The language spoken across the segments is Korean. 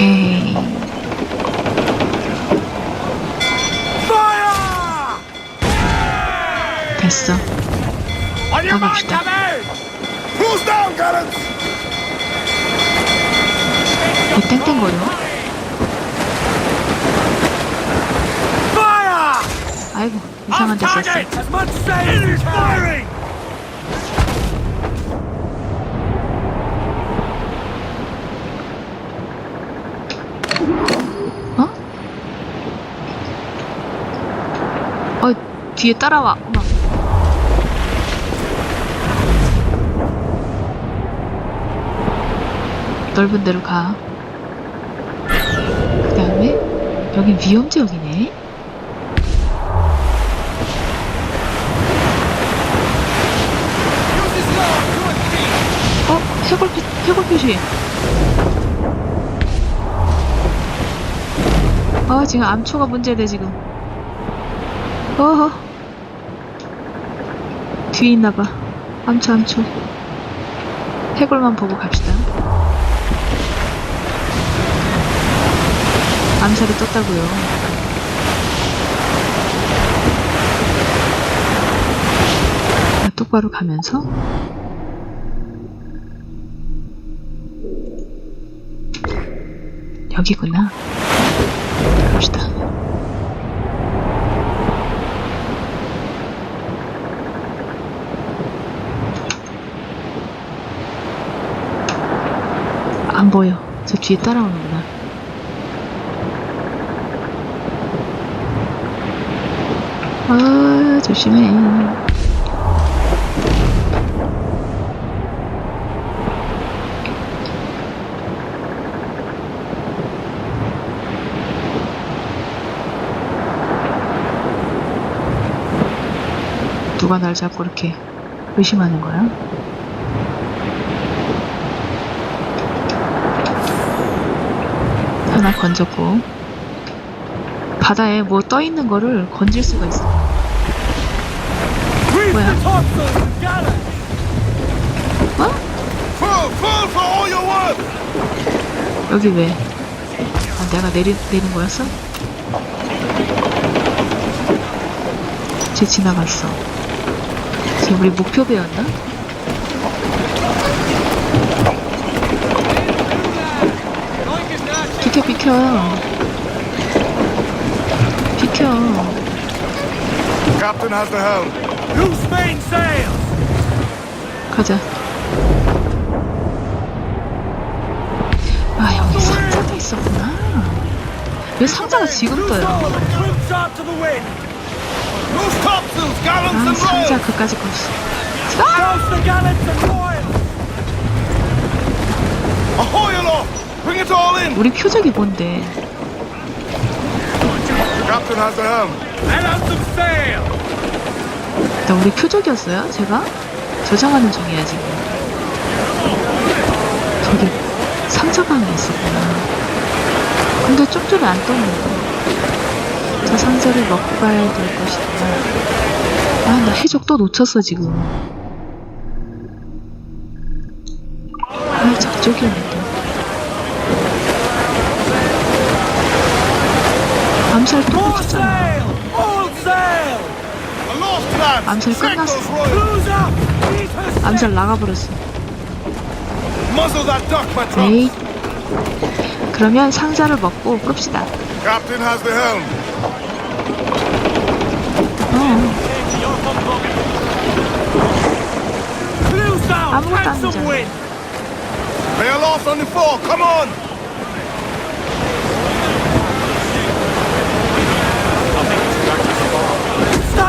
에이 Fire! 됐어. 가봅시다. 뭐 땡땡거려? Fire! 아이고 이상한 데 썼어. 뒤에 따라와. 어머. 넓은 데로 가. 그 다음에 여긴 위험 지역이네. 어? 해골, 표- 해골 표시. 아, 지금 암초가 문제돼, 지금. 어허. 뒤에 있나봐. 암초, 암초. 해골만 보고 갑시다. 암살이 떴다고요. 자, 똑바로 가면서 여기구나. 봅시다. 안 보여. 저 뒤에 따라오는구나. 아, 조심해. 누가 날 자꾸 이렇게 의심하는 거야? 하나 건졌고 바다에 뭐 떠 있는 거를 건질 수가 있어. Gallants! 어? 여기 왜? 아, 내가 내리, 내린 거였어? 쟤 지나갔어. 쟤 우리 목표 배였나? 비켜, 비켜. 비켜. Captain has the helm. Loose main sails! 가자. 아, 여기 상자가 있었구나. 왜 상자가 지금 떠요? Trim shot to the wind! Loose topsails, gallants 아, 상자 그까지 갔어. 아! Douse the gallants and royals! Ahoy aloft! Bring it all in! 우리 표적이 뭔데? Captain has the helm. Let out some sail! 나 우리 표적이었어요? 제가? 저장하는 중이야 지금. 저기 상자방에 있었구나. 근데 좀 전에 안 떴는데. 저 상자를 먹고 가야 될 것이다. 아, 나 해적 또 놓쳤어 지금. 아, 저쪽이었는데. 암살 lads! 암살 끝났어. 암살 나가버렸어. 에이. 그러면 상자를 먹고 끕시다. 어. 아무것도 되잖아. wind! Lay aloft on the fore, come on! Time's up! Let's get moving! The yards off the wind! Wholehearty, lads!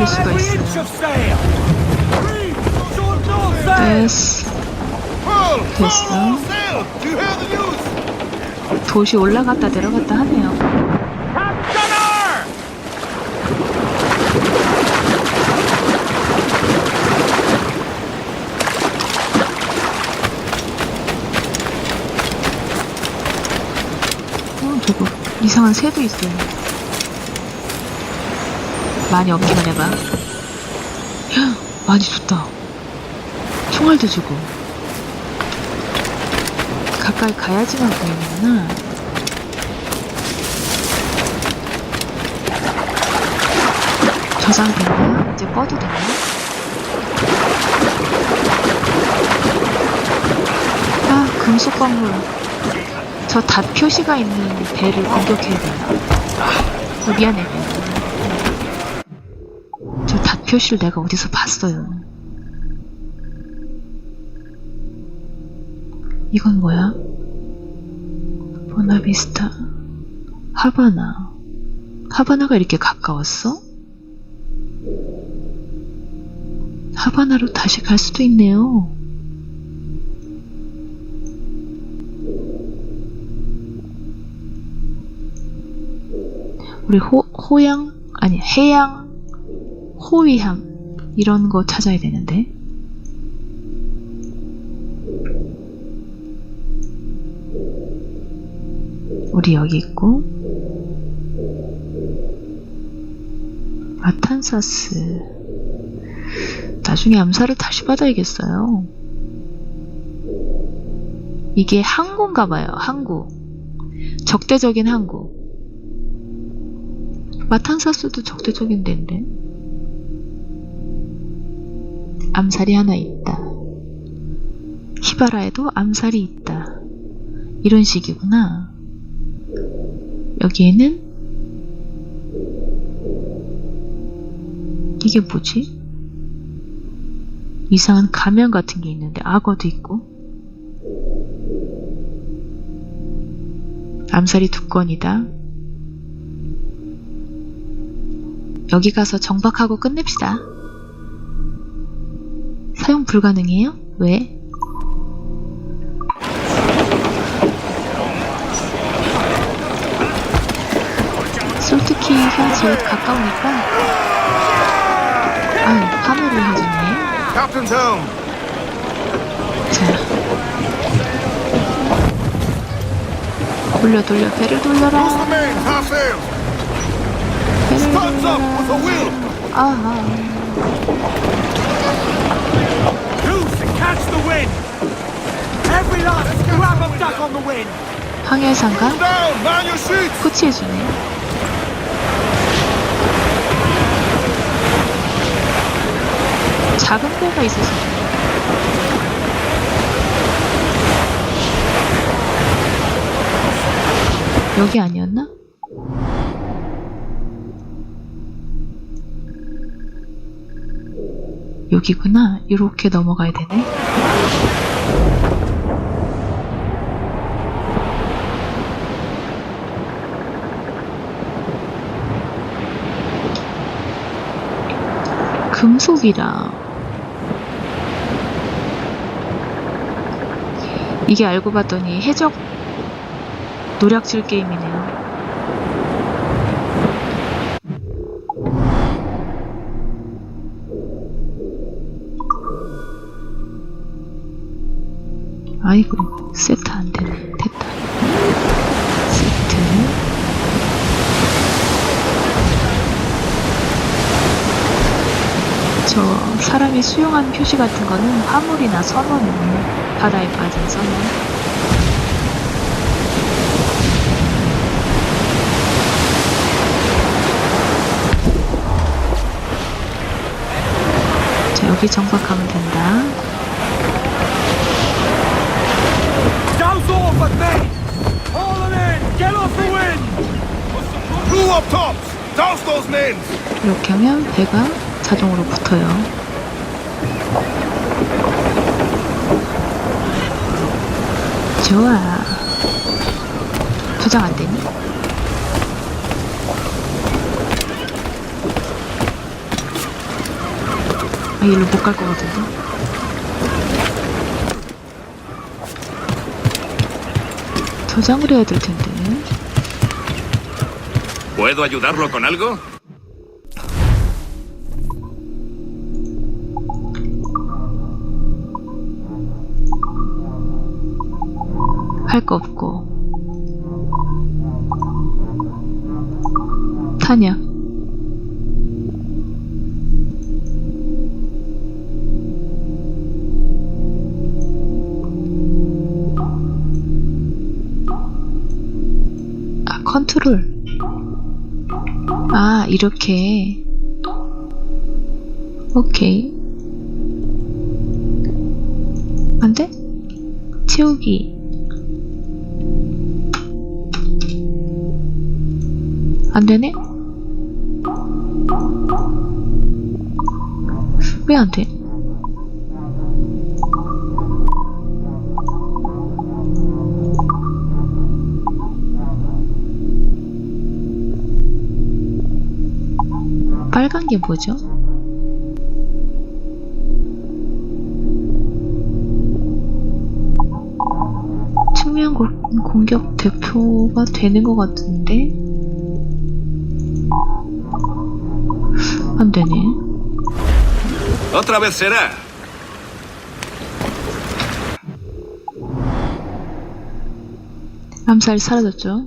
On 수가 sail. 됐어. 됐어. 돛이 올라갔다 내려갔다 하네요. 어, 이상한 새도 있어요. 많이 없기만 해봐. 야, 많이 줬다. 총알도 주고. 가까이 가야지만 보이는구나. 저장됐나요? 이제 꺼도 되나요? 아, 금속 광물. 저닷 표시가 있는 배를 공격해야 돼요. 어, 미안해. 표시를 내가 어디서 봤어요. 이건 뭐야? 보나비스타. 하바나. 하바나가 이렇게 가까웠어? 하바나로 다시 갈 수도 있네요. 우리 호, 호양, 아니, 해양, 호위함, 이런 거 찾아야 되는데. 우리 여기 있고, 마탄사스. 나중에 암살을 다시 받아야겠어요. 이게 항구인가 봐요, 항구. 적대적인 항구. 마탄사스도 적대적인 데인데. 암살이 하나 있다. 히바라에도 암살이 있다. 이런 식이구나. 여기에는 이게 뭐지? 이상한 가면 같은 게 있는데 악어도 있고 암살이 두 건이다. 여기 가서 정박하고 끝냅시다. 사용 불가능해요? 왜? 솔트키가 제일 가까우니까 아유 화물을 해주네. 자 돌려 돌려 배를 돌려라. 배를 돌려라. 아하 catch the wind. Every last grab of duck on the wind. 항해상가 Down, man your sheets. 코치해주네 작은 배가 있어서 여기 아니었나? 여기구나. 이렇게 넘어가야 되네. 금속이라. 이게 알고 봤더니 해적 노략질 게임이네요. 아이고, 세트 안 되네. 됐다. 세트. 저 사람이 수용한 표시 같은 거는 화물이나 선원이네. 바다에 빠진 선원. 자, 여기 정박하면 된다. Off at me. Haul them in. Get off the wind. Blew up tops. Douse those men. 이렇게 하면 배가 자동으로 붙어요. 좋아. 저장 안 되니? 아, 일로 못 갈 것 같은데? 저장을 해야 될 텐데. ¿Puedo ayudarlo con algo? 할 거 없고. 타냐. 컨트롤. 아, 이렇게. 오케이. 안 돼? 채우기. 안 되네? 왜 안 돼? 빨간 게 뭐죠? 측면 고- 공격 대표가 되는 것 같은데? 안 되네. Otra vez será. 암살이 사라졌죠.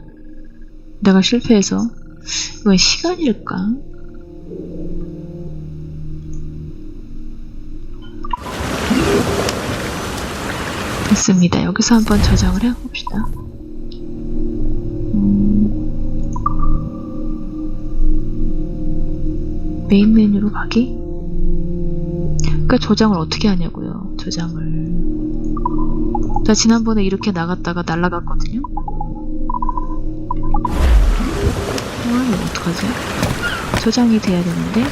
내가 실패해서. 이건 시간일까? 됐습니다. 여기서 한번 저장을 해봅시다. 음, 메인 메뉴로 가기? 그러니까 저장을 어떻게 하냐고요. 저장을. 자, 지난번에 이렇게 나갔다가 날라갔거든요. 아, 이거 어떡하지? 저장이 돼야 되는데.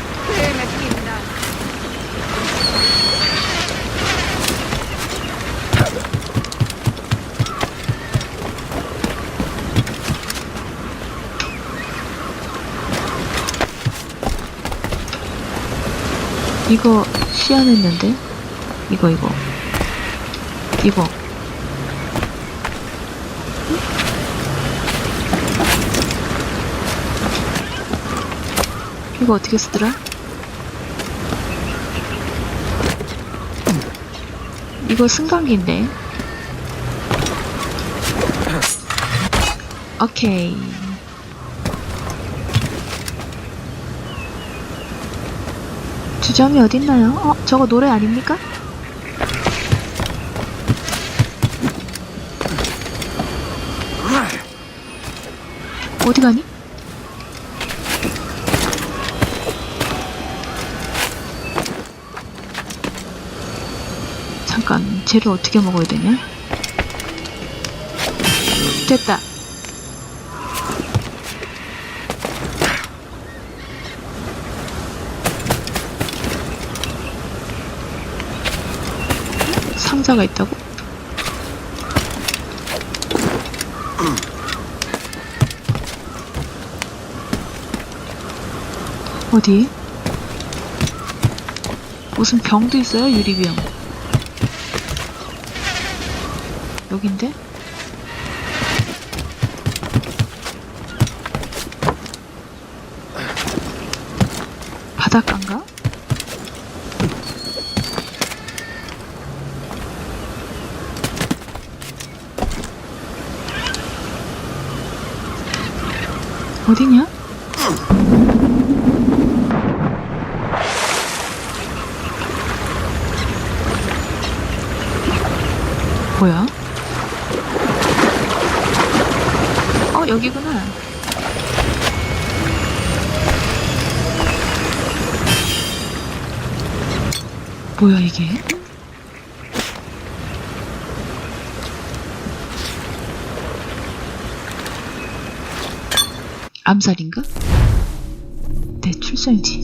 이거 시연했는데? 이거, 이거. 이거. 이거 어떻게 쓰더라? 이거 승강기인데. 오케이. 주점이 어딨나요? 어, 저거 노래 아닙니까? 어디 가니? 잠깐, 쟤를 어떻게 먹어야 되냐? 됐다. 상자가 있다고? 어디? 무슨 병도 있어요, 유리병. 여긴데? 바닷가인가? 어디냐? 뭐야? 어, 여기구나. 뭐야, 이게? 암살인가? 내 출생지.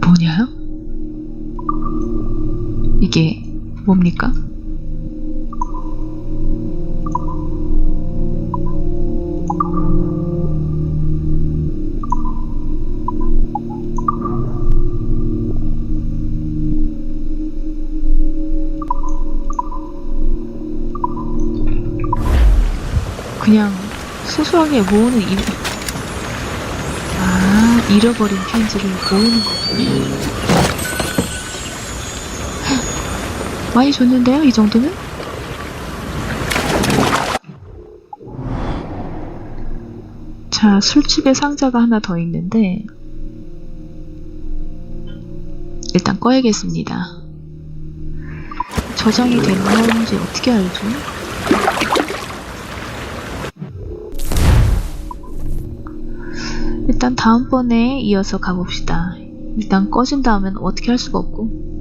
뭐냐요? 이게 뭡니까? 소소하게 모으는 일... 아, 잃어버린 편지를 모으는 거군요. 많이 줬는데요, 이 정도면? 자, 술집에 상자가 하나 더 있는데, 일단 꺼야겠습니다. 저장이 된 건지 어떻게 알죠? 일단 다음번에 이어서 가봅시다. 일단 꺼진 다음엔 어떻게 할 수가 없고